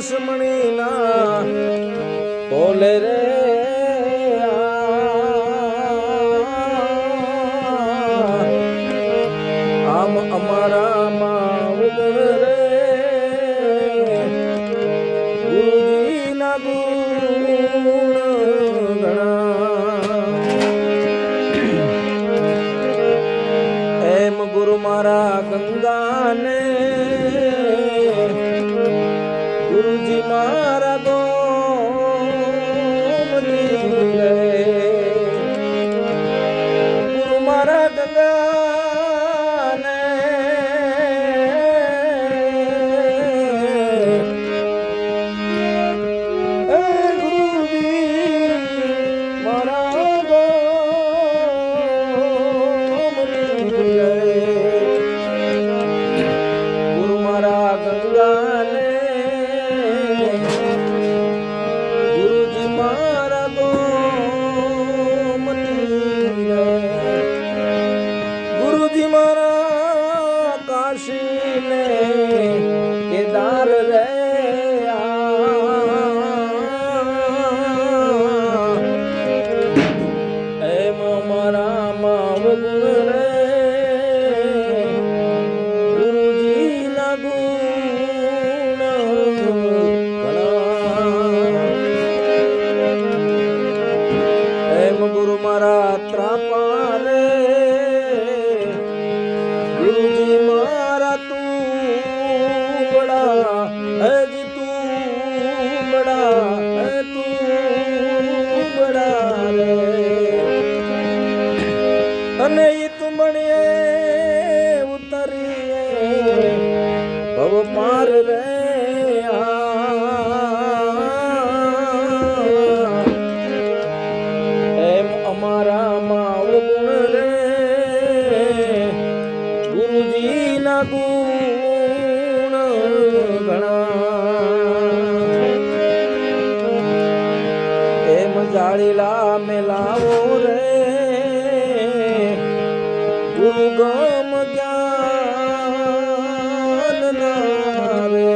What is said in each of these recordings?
સમણીના બોલે રે આમ અમારા মা કાશીને કેદાર રે એમ મારા માવગુણ એના ગુણ ઘણા એમ જાળીલા મેલાવો રે. ગુરુગમ જ્ઞાન આવે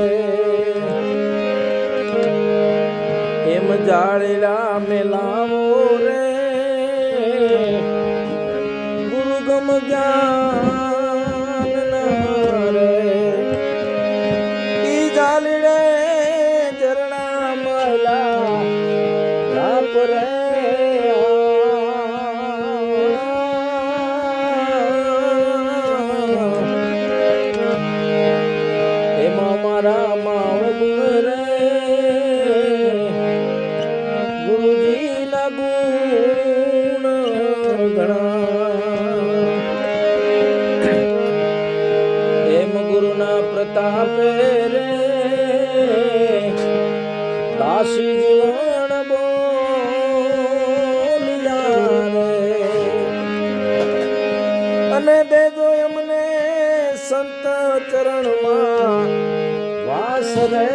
એમ જાળીલા મેલાવો રે. ગુરુગમ જ્ઞાન તાપે રે દાસી જીવન બોલ્યા રે અને એમને સંત ચરણમાં વાસ રે.